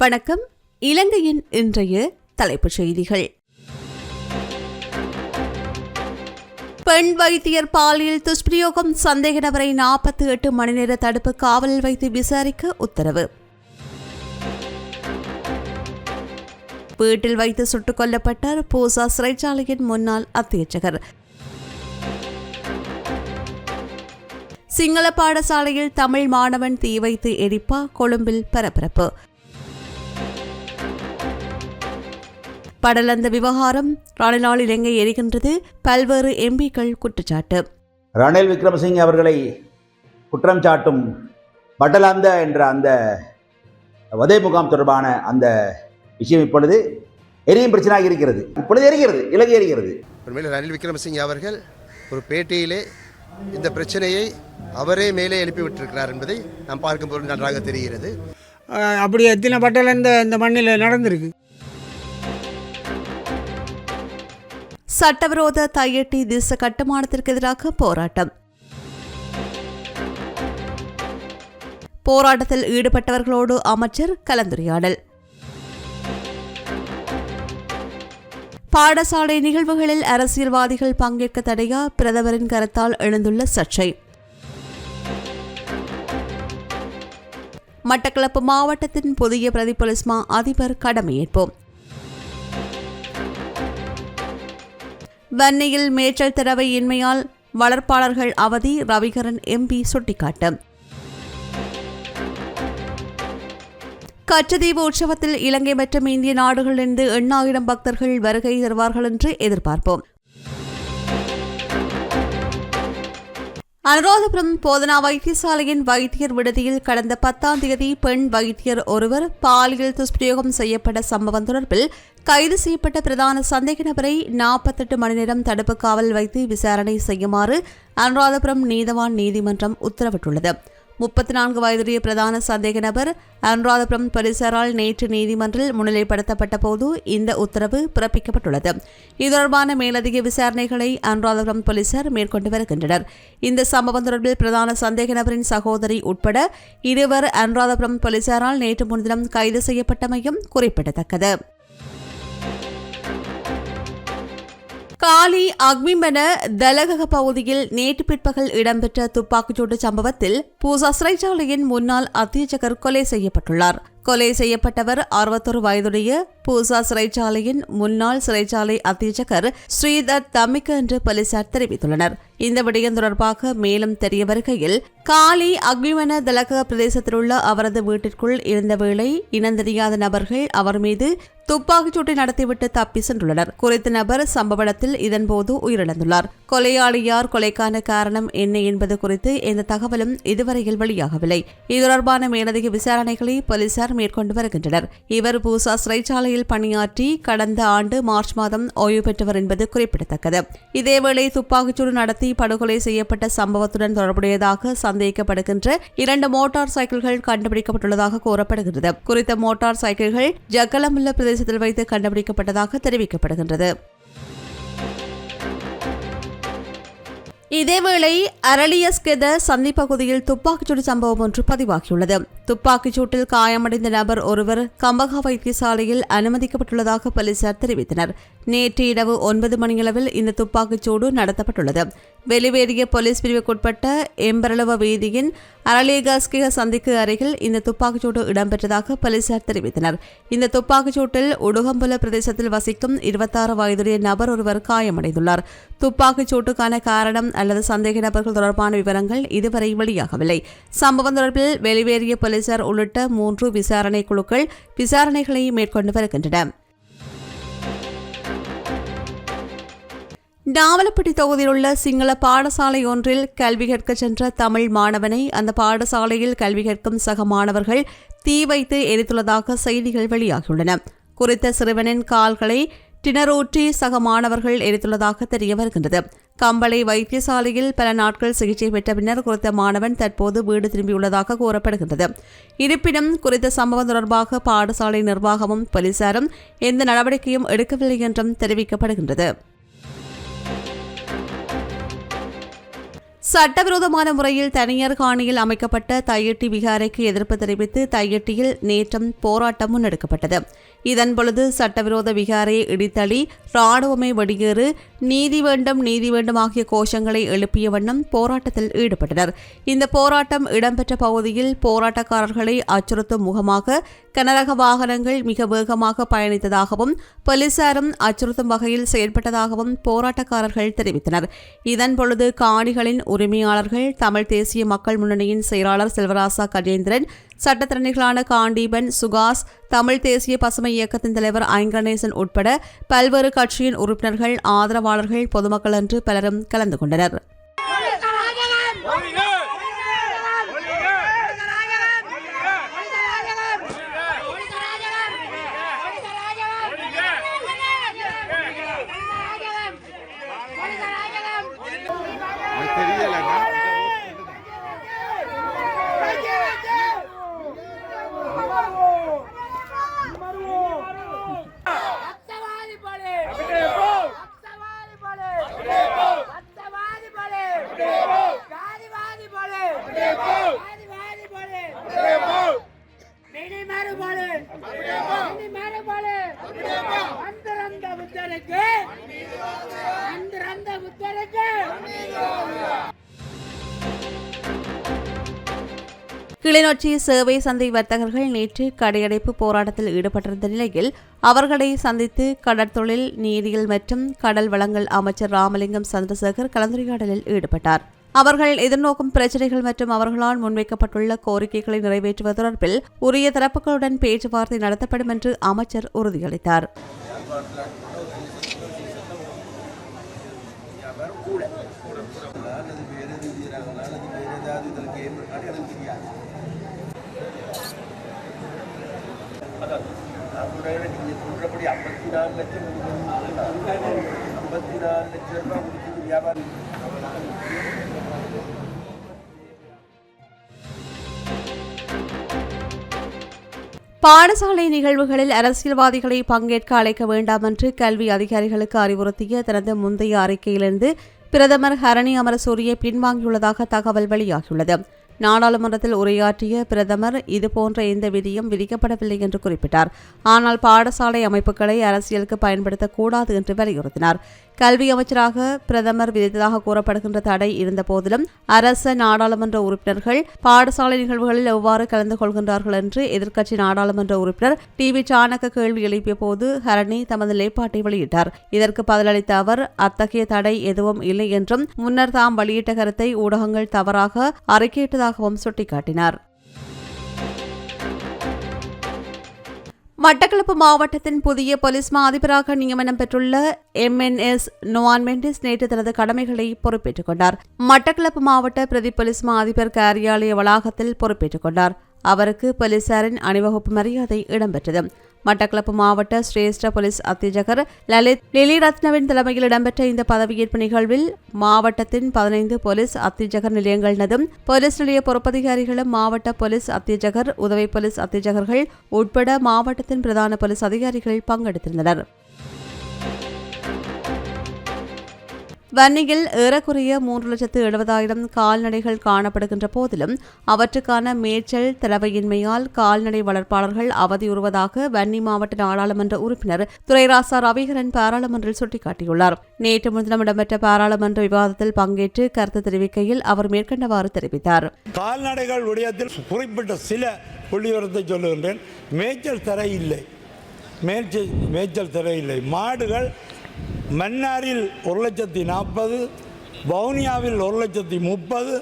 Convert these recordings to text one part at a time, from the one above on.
வணக்கம். இலங்கையின் இன்றைய தலைப்புச் செய்திகள். பெண் வைத்தியர் பாலியல் துஷ்பிரயோகம் சந்தேக நபரை நாற்பத்தி எட்டு மணி நேர தடுப்பு காவலில் வைத்து விசாரிக்க உத்தரவு. வீட்டில் வைத்து சுட்டுக் கொல்லப்பட்டார் பூசா சிறைச்சாலையின் முன்னாள் அத்தியட்சகர். சிங்கள பாடசாலையில் தமிழ் மாணவன் தீ வைத்து எரிப்பா கொழும்பில் பரபரப்பு. படலந்த விவகாரம் ரணிலால் இலங்கை எரிகின்றது பல்வேறு எம்பிக்கள் குற்றச்சாட்டு. ரணில் விக்ரமசிங்கே அவர்களை குற்றம் சாட்டும் பட்டலாந்த என்ற அந்த வதை முகாம் தொடர்பான அந்த விஷயம் இப்பொழுது எரியும் பிரச்சனையாக இருக்கிறது. இப்பொழுது எரிகிறது இலங்கை எரிகிறது. உண்மையில் ரணில் விக்ரமசிங்கே அவர்கள் ஒரு பேட்டியிலே இந்த பிரச்சனையை அவரே மேலே எழுப்பி விட்டிருக்கிறார் என்பதை நாம் பார்க்கும்போது நன்றாக தெரிகிறது. அப்படி எத்தனை பட்டல் இந்த இந்த மண்ணில் நடந்திருக்கு? சட்டவிரோத தையட்டி திச கட்டுமானத்திற்கு எதிராக போராட்டம். போராட்டத்தில் ஈடுபட்டவர்களோடு அமைச்சர் கலந்துரையாடல். பாடசாலை நிகழ்வுகளில் அரசியல்வாதிகள் பங்கேற்க தடையா? பிரதமரின் கருத்தால் எழுந்துள்ள சர்ச்சை. மட்டக்களப்பு மாவட்டத்தின் புதிய பிரதி மா அதிபர் கடமையேற்போம். வன்னியில் மேய்ச்சல் திறவை இன்மையால் வளர்ப்பாளர்கள் அவதி ரவிகரன் எம்பி சுட்டிக்காட்டும் கச்சதீவு உற்சவத்தில் இலங்கை மற்றும் இந்திய நாடுகளிலிருந்து எண்ணாயிரம் பக்தர்கள் வருகை தருவார்கள் என்று எதிர்பார்ப்போம். அனுராதபுரம் போதனா வைத்தியசாலையின் வைத்தியர் விடுதியில் கடந்த பத்தாம் தேதி பெண் வைத்தியர் ஒருவர் பாலியல் துஷ்பிரயோகம் செய்யப்பட்ட சம்பவம் தொடர்பில் கைது செய்யப்பட்ட பிரதான சந்தேக நபரை நாற்பத்தெட்டு மணி நேரம் தடுப்பு காவல் வைத்து விசாரணை செய்யுமாறு அனுராதபுரம் நீதவான் நீதிமன்றம் உத்தரவிட்டுள்ளது. முப்பத்தி நான்கு வயதுடைய பிரதான சந்தேக நபர் அனுராதபுரம் போலீசாரால் நேற்று நீதிமன்றில் முன்னிலைப்படுத்தப்பட்ட போது இந்த உத்தரவு பிறப்பிக்கப்பட்டுள்ளது. இது தொடர்பான மேலதிக விசாரணைகளை அனுராதபுரம் போலீசார் மேற்கொண்டு வருகின்றனர். இந்த சம்பவம் தொடர்பில் பிரதான சந்தேக நபரின் சகோதரி உட்பட இருவர் அனுராதபுரம் போலீசாரால் நேற்று முன்தினம் கைது செய்யப்பட்டமையும் குறிப்பிடத்தக்கது. காலி அக்மிமென தலகக பகுதியில் நேற்று பிற்பகல் இடம்பெற்ற துப்பாக்கிச்சூட்டு சம்பவத்தில் பூசா சிறைச்சாலையின் முன்னாள் அத்தியட்சகர் கொலை செய்யப்பட்டுள்ளார். கொலை செய்யப்பட்டவர் அறுபத்தொரு வயதுடைய பூசா சிறைச்சாலையின் முன்னாள் சிறைச்சாலை அத்தியட்சகர் ஸ்ரீதர் தமிக்கு என்று போலீசார் தெரிவித்துள்ளனர். இந்த விடயம் தொடர்பாக மேலும் தெரிய வருகையில் காலி அக்னிவன தலக பிரதேசத்தில் உள்ள அவரது வீட்டிற்குள் இருந்த வேளை இனந்தெரியாத நபர்கள் அவர் மீது துப்பாக்கிச்சூட்டை நடத்திவிட்டு தப்பி சென்றுள்ளனர். குறித்த நபர் சம்பவ இடத்தில் இதன்போது உயிரிழந்துள்ளார். கொலையாளியார் கொலைக்கான காரணம் என்ன என்பது குறித்து எந்த தகவலும் இதுவரையில் வெளியாகவில்லை. இது தொடர்பான மேலதிக விசாரணைகளை போலீசார் மேற்கொண்டு வருகின்றனர். இவர் பூசா சிறைச்சாலையில் பணியாற்றி கடந்த ஆண்டு மார்ச் மாதம் ஓய்வு பெற்றவர் என்பது குறிப்பிடத்தக்கது. இதேவேளை துப்பாக்கிச்சூடு நடத்தி படுகொலை செய்யப்பட்ட சம்பவத்துடன் தொடர்புடையதாக சந்தேகிக்கப்படுகின்ற இரண்டு மோட்டார் சைக்கிள்கள் கண்டுபிடிக்கப்பட்டுள்ளதாக கூறப்படுகிறது குறித்த மோட்டார் சைக்கிள்கள் ஜக்கலமுல்ல பிரதேசத்தில் வைத்து கண்டுபிடிக்கப்பட்டதாக தெரிவிக்கப்படுகின்றது. இதேவேளை அரளியஸ்கெத சந்திப்பகுதியில் துப்பாக்கிச்சூடு சம்பவம் ஒன்று பதிவாகியுள்ளது. துப்பாக்கிச்சூட்டில் காயமடைந்த நபர் ஒருவர் கம்பகா வைத்தியசாலையில் அனுமதிக்கப்பட்டுள்ளதாக போலீசார் தெரிவித்தனர். நேற்று இரவு ஒன்பது மணியளவில் இந்த துப்பாக்கிச்சூடு நடத்தப்பட்டுள்ளது. வெளிவேறிய போலீஸ் பிரிவுக்குட்பட்ட எம்பரளவ வீதியின் அரளியகாஸ்கிக சந்திக்கு அருகில் இந்த துப்பாக்கிச்சூடு இடம்பெற்றதாக போலீசார் தெரிவித்தனர். இந்த துப்பாக்கிச்சூட்டில் உடுகம்புல பிரதேசத்தில் வசிக்கும் இருபத்தாறு வயதுடைய நபர் ஒருவர் காயமடைந்துள்ளார். துப்பாக்கிச்சூட்டுக்கான காரணம் அல்லது சந்தேக நபர்கள் தொடர்பான விவரங்கள் இதுவரை வெளியாகவில்லை. சம்பவம் தொடர்பில் வெளிவேறிய போலீசார் உள்ளிட்ட மூன்று விசாரணை குழுக்கள் விசாரணைகளை மேற்கொண்டு வருகின்றன. நாவலப்பட்டி தொகுதியில் உள்ள சிங்கள பாடசாலை ஒன்றில் கல்வி கற்க சென்ற தமிழ் மாணவனை அந்த பாடசாலையில் கல்வி கற்கும் சக மாணவர்கள் தீ வைத்து எரித்துள்ளதாக செய்திகள் வெளியாகியுள்ளன. குறித்த சிறுவனின் கால்களை டினரூற்றி சக மாணவர்கள் எரித்துள்ளதாக தெரிய வருகின்றது. கம்பளை வைத்தியசாலையில் பல நாட்கள் சிகிச்சை பெற்ற பின்னர் குறித்த மாணவன் தற்போது வீடு திரும்பியுள்ளதாக கூறப்படுகின்றது. இருப்பினும் குறித்த சம்பவம் தொடர்பாக பாடசாலை நிர்வாகமும் போலீசாரும் எந்த நடவடிக்கையும் எடுக்கவில்லை என்றும் தெரிவிக்கப்படுகின்றது. சட்டவிரோதமான முறையில் தனியார் காணியில் அமைக்கப்பட்ட தையட்டி விகாரைக்கு எதிர்ப்பு தெரிவித்து தையட்டியில் நேற்றம் போராட்டம் முன்னெடுக்கப்பட்டது. இதன் பொழுது சட்டவிரோத விகாரையை இடித்தளி ராணுவமே வெடியேறு நீதி வேண்டும் நீதி வேண்டும் ஆகிய கோஷங்களை எழுப்பிய வண்ணம் போராட்டத்தில் ஈடுபட்டனர். இந்த போராட்டம் இடம்பெற்ற பகுதியில் போராட்டக்காரர்களை அச்சுறுத்தும் முகமாக கனரக வாகனங்கள் மிக வேகமாக பயணித்ததாகவும் போலீசாரும் அச்சுறுத்தும் வகையில் செயல்பட்டதாகவும் போராட்டக்காரர்கள் தெரிவித்தனர். இதன் பொழுது காணிகளின் உரிமையாளர்கள் தமிழ் தேசிய மக்கள் முன்னணியின் செயலாளர் செல்வராசா கஜேந்திரன் சட்டத்திறனிகளான காண்டீபன் சுகாஸ் தமிழ் தேசிய பசுமை இயக்கத்தின் தலைவர் ஐங்கணேசன் உட்பட பல்வேறு கட்சியின் உறுப்பினர்கள் ஆதரவாளர்கள் பொதுமக்கள் என்று பலரும் கலந்து கொண்டனர். கிளிநொச்சி சேவை சந்தை வர்த்தகர்கள் நேற்று கடையடைப்பு போராட்டத்தில் ஈடுபட்டிருந்த நிலையில் அவர்களை சந்தித்து கடற்தொழில் நீரியல் மற்றும் கடல் வளங்கள் அமைச்சர் ராமலிங்கம் சந்திரசேகர் கலந்துரையாடலில் ஈடுபட்டார். அவர்கள் எதிர்நோக்கும் பிரச்சினைகள் மற்றும் அவர்களால் முன்வைக்கப்பட்டுள்ள கோரிக்கைகளை நிறைவேற்றுவது தொடர்பில் உரிய தரப்புகளுடன் பேச்சுவார்த்தை நடத்தப்படும் என்று அமைச்சர் உறுதியளித்தார். ஐம்பத்தி நாலு லட்சம் ஐம்பத்தி நாலு லட்சம் ரூபாய் கொடுத்து வியாபாரம் பாடசாலை நிகழ்வுகளில் அரசியல்வாதிகளை பங்கேற்க அழைக்க வேண்டாம் என்று கல்வி அதிகாரிகளுக்கு அறிவுறுத்திய தனது முந்தைய அறிக்கையிலிருந்து பிரதமர் ஹரணி அமரசூரிய பின்வாங்கியுள்ளதாக தகவல் வெளியாகியுள்ளது. நாடாளுமன்றத்தில் உரையாற்றிய பிரதமர் இதுபோன்ற எந்த விதியும் விதிக்கப்படவில்லை என்று குறிப்பிட்டார். ஆனால் பாடசாலை அமைப்புகளை அரசியலுக்கு பயன்படுத்தக்கூடாது என்று வலியுறுத்தினார். கல்வி அமைச்சராக பிரதமர் விதித்ததாக கூறப்படுகின்ற தடை இருந்த போதிலும் அரச நாடாளுமன்ற உறுப்பினர்கள் பாடசாலை நிகழ்வுகளில் எவ்வாறு கலந்து கொள்கின்றார்கள் என்று எதிர்க்கட்சி நாடாளுமன்ற உறுப்பினர் டி வி சாணக்க கேள்வி எழுப்பிய போது ஹரணி தமது நிலைப்பாட்டை வெளியிட்டார். இதற்கு பதிலளித்த அவர் அத்தகைய தடை எதுவும் இல்லை என்றும் முன்னர் தாம் வெளியிட்ட கருத்தை ஊடகங்கள் தவறாக அறிக்கையிட்டதாகவும் சுட்டிக்காட்டினார். மட்டக்களப்பு மாவட்டத்தின் புதிய போலீஸ் மா அதிபராக நியமனம் பெற்றுள்ள எம்என்எஸ் நோவான் மெண்டிஸ் நேற்று தனது கடமைகளை பொறுப்பேற்றுக் கொண்டார். மட்டக்களப்பு மாவட்ட பிரதி போலீஸ் மா அதிபர் காரியாலய வளாகத்தில் பொறுப்பேற்றுக் கொண்டார். அவருக்கு போலீசாரின் அணிவகுப்பு மரியாதை இடம்பெற்றது. மட்டக்களப்பு மாவட்ட சிரேஷ்ட போலீஸ் அத்தியட்சகர் லலித் லிலிரத்னவின் தலைமையில் இடம்பெற்ற இந்த பதவியேற்பு நிகழ்வில் மாவட்டத்தின் பதினைந்து போலீஸ் அத்தியட்சகர் நிலையங்களினதும் போலீஸ் நிலைய பொறுப்பதிகாரிகளும் மாவட்ட போலீஸ் அத்தியட்சகர் உதவி போலீஸ் அத்தியட்சகர்கள் உட்பட மாவட்டத்தின் பிரதான போலீஸ் அதிகாரிகள் பங்கெடுத்திருந்தனர். வன்னியில் ஏறக்குறைய மூன்று லட்சத்து எழுபதாயிரம் கால்நடைகள் காணப்படுகின்ற போதிலும் அவற்றுக்கான மேய்ச்சல் திறவையின்மையால் கால்நடை வளர்ப்பாளர்கள் அவதியுறுவதாக வன்னி மாவட்ட நாடாளுமன்ற உறுப்பினர் துரைராசா ரவிகரன் பாராளுமன்றில் சுட்டிக்காட்டியுள்ளார். நேற்று முன்தினம் இடம்பெற்ற பாராளுமன்ற விவாதத்தில் பங்கேற்று கருத்து தெரிவிக்கையில் அவர் மேற்கண்டவாறு தெரிவித்தார். கால்நடைகள் விடயத்தில் குறிப்பிட்ட சில புள்ளிவரத்தை சொல்லுகின்றேன். மேய்ச்சல் தர இல்லை. மேய்ச்சல் மேய்ச்சல் தர இல்லை. மாடுகள் மன்னாரில் ஒரு லட்சத்தி நாற்பது வவுனியாவில் ஒரு லட்சத்தி முப்பது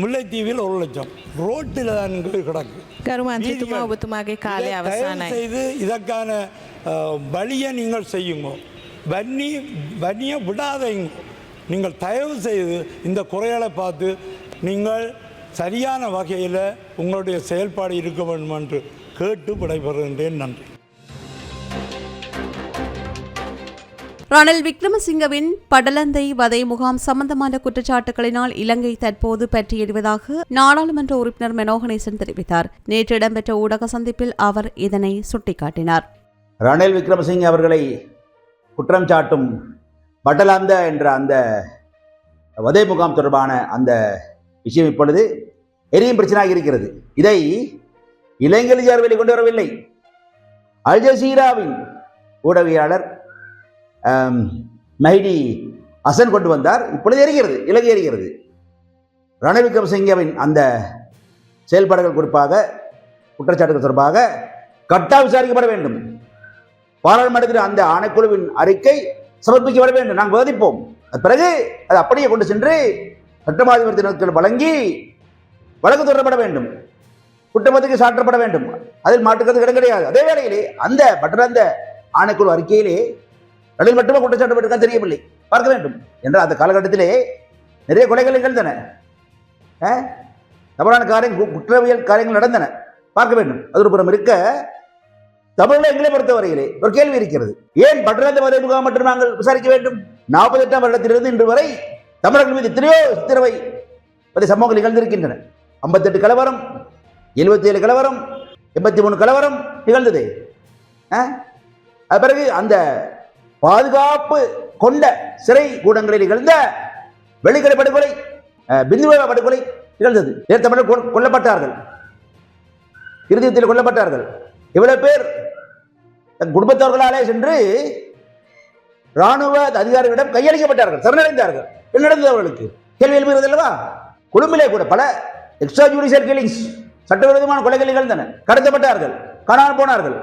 முல்லைத்தீவில் ஒரு லட்சம். ரோட்டில் தான் கிடக்கு. செய்து இதற்கான வழியை நீங்கள் செய்யுங்க. வன்னி வன்னியை விடாதைங்க. நீங்கள் தயவு செய்து இந்த குறைகளை பார்த்து நீங்கள் சரியான வகையில் உங்களுடைய செயல்பாடு இருக்க வேண்டும் என்று கேட்டு விடைபெறுகின்றேன். நன்றி. ரணில் விக்ரமசிங்கவின் படலந்தை வதை முகாம் சம்பந்தமான குற்றச்சாட்டுகளினால் இலங்கை தற்போது பற்றியிடுவதாக நாடாளுமன்ற உறுப்பினர் மெனோகணேசன் தெரிவித்தார். நேற்று இடம்பெற்ற ஊடக சந்திப்பில் அவர் இதனை சுட்டிக்காட்டினார். ரணில் விக்ரமசிங்க அவர்களை குற்றம் சாட்டும் பட்டலாந்த என்ற அந்த வதை முகாம் தொடர்பான அந்த விஷயம் இப்பொழுது எரியும் பிரச்சனையாக இருக்கிறது. இதை இளைஞர் சார்பில் கொண்டு வரவில்லை. அல்ஜசீராவின் ஊடகவியாளர் மைடி அசன் கொண்டு வந்தார். இப்பொழுது எரிகிறது இலங்கை எரிகிறது. ரணவிக்ரம் சிங்கவின் அந்த செயல்பாடுகள் குறிப்பாக குற்றச்சாட்டுகள் தொடர்பாக கட்டா விசாரிக்கப்பட வேண்டும். பாராளுமன்றத்தில் அந்த ஆணைக்குழுவின் அறிக்கை சமர்ப்பிக்கப்பட வேண்டும். நாங்கள் விவாதிப்போம். பிறகு அது அப்படியே கொண்டு சென்று சட்டமாதிபத்தினர்கள் வழங்கி வழக்கு தொடரப்பட வேண்டும். குற்றமத்துக்கு சாற்றப்பட வேண்டும். அதில் மாற்றுக்கிறது இடம் கிடையாது. அதே வேளையிலே அந்த பட்டரந்த ஆணைக்குழு அறிக்கையிலே அதில் மட்டுமே குற்றச்சாட்டு தெரியவில்லை. பார்க்க வேண்டும். என்ற அந்த காலகட்டத்திலே நிறைய கொலைகள் நிகழ்ந்தன. தவறான காரியங்கள் கு- குற்றவியல் காரியங்கள் நடந்தன. பார்க்க வேண்டும். அது ஒரு புறம் இருக்க தமிழ்ல எங்களை பொறுத்தவரையிலே ஒரு கேள்வி இருக்கிறது. ஏன் பட்டரந்த வதை முகாம் மட்டும் நாங்கள் விசாரிக்க வேண்டும்? நாற்பத்தி எட்டாம் வருடத்திலிருந்து இன்று வரை தமிழர்கள் மீது எத்தனையோ சித்திரவை பற்றி சம்பவங்கள் நிகழ்ந்திருக்கின்றன. ஐம்பத்தெட்டு கலவரம் எழுபத்தி ஏழு கலவரம் எண்பத்தி மூணு கலவரம் நிகழ்ந்தது. அது பிறகு அந்த பாதுகாப்பு கொண்ட சிறை கூடங்களில் நிகழ்ந்த வெளிக்கடை படுகொலை அஹ், பிந்துவா படுகொலை நிகழ்ந்தது. ஏன் தமிழர் கொல்லப்பட்டார்கள். இறுதியத்தில் கொல்லப்பட்டார்கள். இவ்வளவு பேர் தன் குடும்பத்தவர்களாலே சென்று ராணுவ அதிகாரிகளிடம் கையளிக்கப்பட்டார்கள். சரணடைந்தார்கள். என்ன நடந்தது அவர்களுக்கு? கேள்வி எழுப்புகிறது அல்லவா? கொழும்பிலே கூட பல எக்ஸ்ட்ரா ஜுடிஷியல் கில்லிங்ஸ் சட்டவிரோதமான கொலைகள் நிகழ்ந்தன. கடத்தப்பட்டார்கள். காணாமல் போனார்கள்.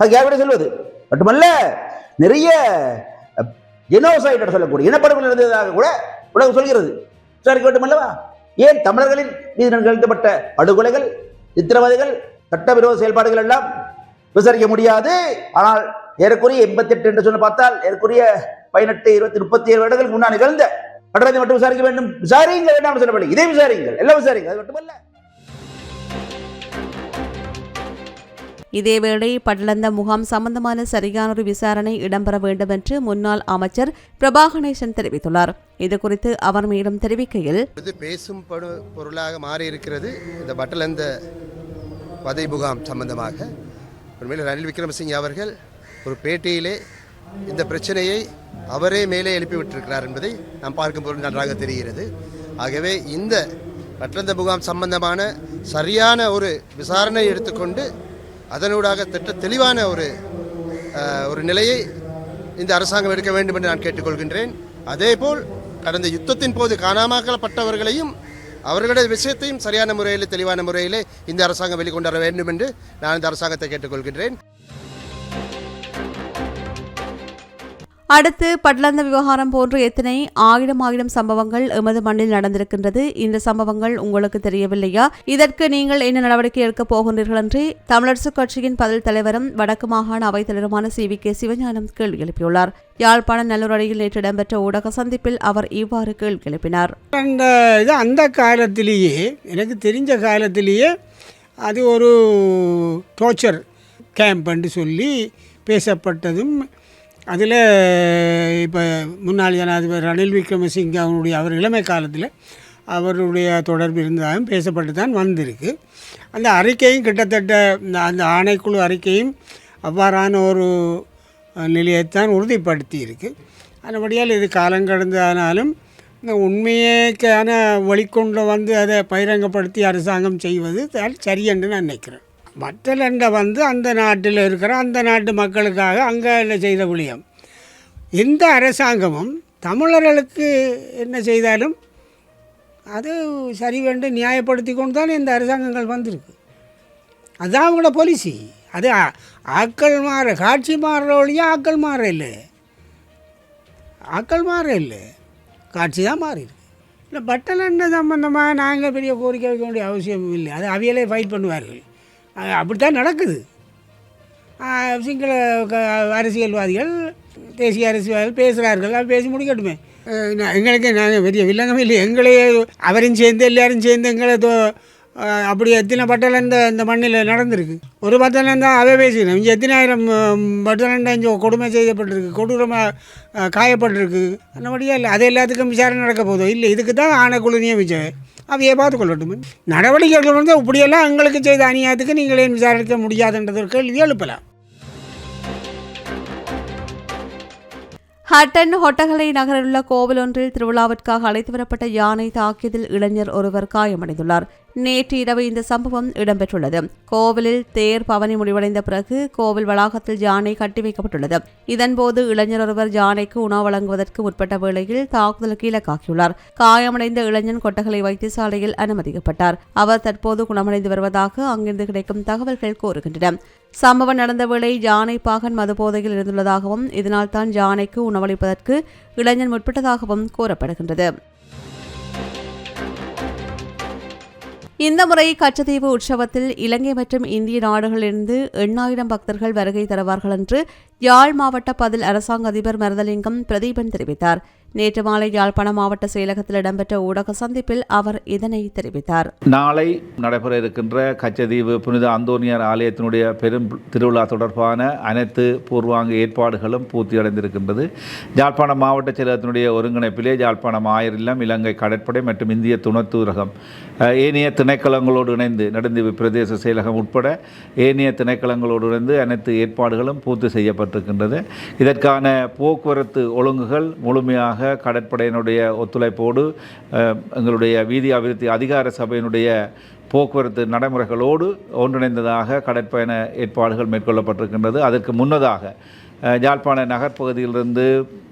அது யாரோட சொல்வது? மட்டுமல்ல நிறைய ஜெனோசைட் என்று சொல்லக்கூடிய இனப்படுகொலை நடந்ததாக கூட உலகம் சொல்கிறது. விசாரிக்க வேண்டும் அல்லவா? ஏன் தமிழர்களின் மீது நிகழ்த்தப்பட்ட படுகொலைகள் சித்திரவதைகள் சட்டவிரோத செயல்பாடுகள் எல்லாம் விசாரிக்க முடியாது? ஆனால் ஏறக்குறைய எண்பத்தெட்டு என்று சொல்லி பார்த்தால் ஏறக்குறைய பதினெட்டு இருபத்தி முப்பத்தி ஏழு வருடங்களுக்கு முன்னால் நிகழ்ந்த படுறதை மட்டும் விசாரிக்க வேண்டும். விசாரியுங்கள் வேண்டாம் சொல்லவில்லை. இதை விசாரியுங்கள். எல்லாம் விசாரிங்க அது மட்டுமல்ல. இதேவேளை படலந்த முகாம் சம்பந்தமான சரியான ஒரு விசாரணை இடம்பெற வேண்டும் என்று முன்னாள் அமைச்சர் பிரபா கணேசன் தெரிவித்துள்ளார். இதுகுறித்து அவர் மேலும் தெரிவிக்கையில் இது பேசும் பொருளாக மாறியிருக்கிறது. இந்த பட்டலந்த வதை முகாம் சம்பந்தமாக. உண்மையில் ரணில் விக்ரமசிங்கே அவர்கள் ஒரு பேட்டியிலே இந்த பிரச்சனையை அவரே மேலே எழுப்பிவிட்டிருக்கிறார் என்பதை நாம் பார்க்கும்போது நன்றாக தெரிகிறது. ஆகவே இந்த பட்டலந்த முகாம் சம்பந்தமான சரியான ஒரு விசாரணை எடுத்துக்கொண்டு அதனூடாக திட்ட தெளிவான ஒரு ஒரு நிலையை இந்த அரசாங்கம் எடுக்க வேண்டும் என்று நான் கேட்டுக்கொள்கின்றேன். அதேபோல் கடந்த யுத்தத்தின் போது காணாமக்கப்பட்டவர்களையும் அவர்களுடைய விஷயத்தையும் சரியான முறையில் தெளிவான முறையில் இந்த அரசாங்கம் வெளிக்கொண்டு வர வேண்டும் என்று நான் இந்த அரசாங்கத்தை கேட்டுக்கொள்கின்றேன். அடுத்து பட்லந்த விவகாரம் போன்ற எத்தனை ஆயிரம் ஆயிரம் சம்பவங்கள் எமது மண்ணில் நடந்திருக்கின்றது. இந்த சம்பவங்கள் உங்களுக்கு தெரியவில்லையா? இதற்கு நீங்கள் என்ன நடவடிக்கை எடுக்கப் போகின்றீர்கள் என்று தமிழரசுக் கட்சியின் பதில் தலைவரும் வடக்கு மாகாண அவைத்தலைவருமான சி. வி. கே. சிவஞானம் கேள்வி எழுப்பியுள்ளார். யாழ்ப்பாண நல்லூர் நேற்று இடம்பெற்ற ஊடக சந்திப்பில் அவர் இவ்வாறு கேள்வி எழுப்பினார். அந்த இது அந்த காலத்திலேயே எனக்கு தெரிஞ்ச காலத்திலேயே அது ஒரு டோர்ச்சர் கேம்ப்னு சொல்லி பேசப்பட்டதும் அதில் இப்போ முன்னாள் ஜனாதிபதி ரணில் விக்ரமசிங்க அவனுடைய அவர் இளமை காலத்தில் அவருடைய தொடர்பு இருந்ததாகவும் பேசப்பட்டு தான் வந்திருக்கு. அந்த அறிக்கையும் கிட்டத்தட்ட இந்த- அந்த ஆணைக்குழு அறிக்கையும் அவ்வாறான ஒரு நிலையைத்தான் உறுதிப்படுத்தி இருக்குது அதுபடியால் இது காலங்கடந்தானாலும் இந்த உண்மையேக்கான வழிகொண்டு வந்து அதை பகிரங்கப்படுத்தி அரசாங்கம் செய்வது சரியென்று நான் நினைக்கிறேன். மற்றலண்ட வந்து அந்த நாட்டில் இருக்கிற அந்த நாட்டு மக்களுக்காக அங்கே என்ன செய்த விளியம் எந்த அரசாங்கமும் தமிழர்களுக்கு என்ன செய்தாலும் அது சரி வேண்டு நியாயப்படுத்தி கொண்டு தான் இந்த அரசாங்கங்கள் வந்திருக்கு. அதுதான் அவங்களோட பாலிசி அது ஆக்கள் மாற காட்சி மாறுற வழியா ஆக்கள் மாற இல்லை. ஆக்கள் மாற இல்லை. காட்சி தான் மாறிருக்கு இல்லை பட்டல் என்ன சம்மந்தமாக நாங்கள் பெரிய கோரிக்கை வைக்க வேண்டிய அவசியம் இல்லை. அது அவையிலே ஃபைட் பண்ணுவார்கள். அப்படித்தான் நடக்குது. சிங்கள அரசியல்வாதிகள் தேசிய அரசியல்வாதிகள் பேசுகிறார்கள் அது பேசி முடிக்கட்டுமே. நான் எங்களுக்கு நாங்கள் பெரிய வில்லங்கமே இல்லை எங்களையே அவரும் சேர்ந்து எல்லாரும் சேர்ந்து எங்களை தோ அப்படி எத்தனை பட்டலண்ட இந்த மண்ணில் நடந்திருக்கு? ஒரு பட்டலம் தான் அதை பேசிக்கணும் இங்கே எத்தனாயிரம் பட்டலம் இங்கே கொடுமை செய்யப்பட்டிருக்கு கொடூரமாக காயப்பட்டிருக்கு. அந்தபடியாக இல்லை அது எல்லாத்துக்கும் விசாரணை நடக்க போதும் இல்லை இதுக்கு தான் ஆணைக்குழு நியமிச்சேன் அவையே பார்த்துக்கொள்ளட்டும் நடவடிக்கைகள் வந்து இப்படியெல்லாம் எங்களுக்கு செய்த அநியாயத்துக்கு நீங்கள் ஏன் விசாரிக்க முடியாதுன்றது கேள்வி எழுப்பலாம். ஹட்டன் ஹொட்டகலை நகரில் உள்ள கோவில் ஒன்றில் திருவிழாவிற்காக அழைத்து வரப்பட்ட யானை தாக்கியதில் இளைஞர் ஒருவர் காயமடைந்துள்ளார். நேற்று இரவு இந்த சம்பவம் இடம்பெற்றுள்ளது. கோவிலில் தேர் பவனி முடிவடைந்த பிறகு கோவில் வளாகத்தில் யானை கட்டி வைக்கப்பட்டுள்ளது. இதன்போது இளைஞர் ஒருவர் யானைக்கு உணவு வழங்குவதற்கு முற்பட்ட வேளையில் தாக்குதலுக்கு கீழக்காக்கியுள்ளார். காயமடைந்த இளைஞன் கொட்டகலை வைத்தியசாலையில் அனுமதிக்கப்பட்டார். அவர் தற்போது குணமடைந்து வருவதாக அங்கிருந்து கிடைக்கும் தகவல்கள் கூறுகின்றன. சம்பவம் நடந்த வேளை யானை பாகன் மதுபோதையில் இருந்துள்ளதாகவும் இதனால் தான் யானைக்கு உணவளிப்பதற்கு இளைஞன் முற்பட்டதாகவும் கூறப்படுகின்றது. இந்த முறை கச்சதீவு உற்சவத்தில் இலங்கை மற்றும் இந்திய நாடுகளிலிருந்து எண்ணாயிரம் பக்தர்கள் வருகை தருவார்கள் என்று யாழ் மாவட்ட பதில் அரசாங்க அதிபர் மருதலிங்கம் பிரதீபன் தெரிவித்தார். நேற்று மாலை யாழ்ப்பாணம் மாவட்ட செயலகத்தில் இடம்பெற்ற ஊடக சந்திப்பில் அவர் இதனை தெரிவித்தார். நாளை நடைபெற இருக்கின்ற கச்சதீவு புனித அந்தோனியார் ஆலயத்தினுடைய பெரும் திருவிழா தொடர்பான அனைத்து பூர்வாங்க ஏற்பாடுகளும் பூர்த்தி அடைந்திருக்கின்றது யாழ்ப்பாணம் மாவட்ட செயலகத்தினுடைய ஒருங்கிணைப்பிலே யாழ்ப்பாணம் ஆயர் இல்லம் இலங்கை கடற்படை மற்றும் இந்திய துணத்தூரகம் ஏனைய திணைக்களங்களோடு இணைந்து நெடுந்தீவு பிரதேச செயலகம் உட்பட ஏனைய திணைக்களங்களோடு இணைந்து அனைத்து ஏற்பாடுகளும் பூர்த்தி செய்யப்பட்டிருக்கின்றது. இதற்கான போக்குவரத்து ஒழுங்குகள் முழுமையாக கடற்படையினுடைய ஒத்துழைப்போடு எங்களுடைய வீதி அபிவிருத்தி அதிகார சபையினுடைய போக்குவரத்து நடைமுறைகளோடு ஒன்றிணைந்ததாக கடற்பயண ஏற்பாடுகள் மேற்கொள்ளப்பட்டிருக்கின்றது. அதற்கு முன்னதாக யாழ்ப்பாண நகர்ப்பகுதியிலிருந்து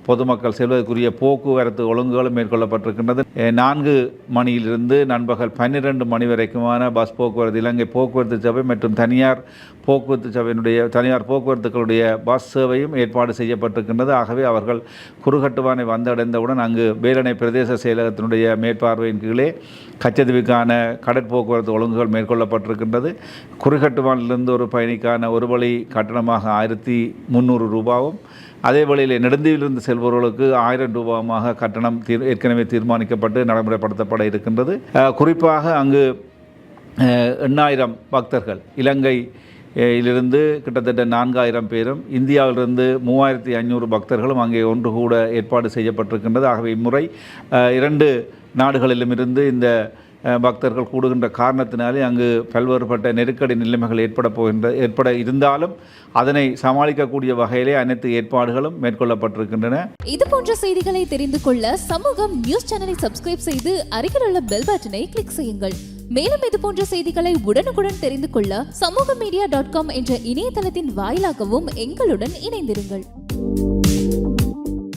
பொதுமக்கள் செல்வதற்குரிய போக்குவரத்து ஒழுங்குகளும் மேற்கொள்ளப்பட்டிருக்கின்றது. நான்கு மணியிலிருந்து நண்பகல் பன்னிரண்டு மணி வரைக்குமான பஸ் போக்குவரத்து இலங்கை போக்குவரத்து சபை மற்றும் தனியார் போக்குவரத்து சபையினுடைய தனியார் போக்குவரத்துக்களுடைய பஸ் சேவையும் ஏற்பாடு செய்யப்பட்டிருக்கின்றது. ஆகவே அவர்கள் குறுகட்டுவானை வந்தடைந்தவுடன் அங்கு வேலணை பிரதேச செயலகத்தினுடைய மேற்பார்வையின் கீழே கச்சதீவுக்கான கடற்போக்குவரத்து ஒழுங்குகள் மேற்கொள்ளப்பட்டிருக்கின்றது. குறுகட்டுவானிலிருந்து ஒரு பயணிக்கான ஒரு வழி கட்டணமாக ஆயிரத்தி முந்நூறு ரூபாவும் அதே வழியில் நெடுந்தீவிலிருந்து செல்பவர்களுக்கு ஆயிரம் ரூபாயுமாக கட்டணம் தீர் ஏற்கனவே தீர்மானிக்கப்பட்டு நடைமுறைப்படுத்தப்பட இருக்கின்றது. குறிப்பாக அங்கு எண்ணாயிரம் பக்தர்கள். இலங்கை இலிருந்து கிட்டத்தட்ட நான்காயிரம் பேரும் இந்தியாவிலிருந்து மூவாயிரத்தி ஐநூறு பக்தர்களும் அங்கே ஒன்று கூட ஏற்பாடு செய்யப்பட்டிருக்கின்றது. ஆகவே இம்முறை இரண்டு நாடுகளிலும் இருந்து இந்த பக்தர்கள் கூடுகின்ற காரணத்தினாலே அங்கு பல்வேறுபட்ட நெருக்கடி நிலைமைகள் ஏற்பட போகின்ற ஏற்பட இருந்தாலும் அதனை சமாளிக்கக்கூடிய வகையிலே அனைத்து ஏற்பாடுகளும் மேற்கொள்ளப்பட்டிருக்கின்றன. இது போன்ற செய்திகளை தெரிந்து கொள்ள சமூகம் நியூஸ் சேனலை சப்ஸ்கிரைப் செய்து அருகில் உள்ள பெல் பட்டனை கிளிக் செய்யுங்கள். மேலும் இது போன்ற செய்திகளை உடனுக்குடன் தெரிந்து கொள்ள சமூக மீடியா டாட் காம் என்ற இணையதளத்தின் வாயிலாகவும் எங்களுடன் இணைந்திருங்கள்.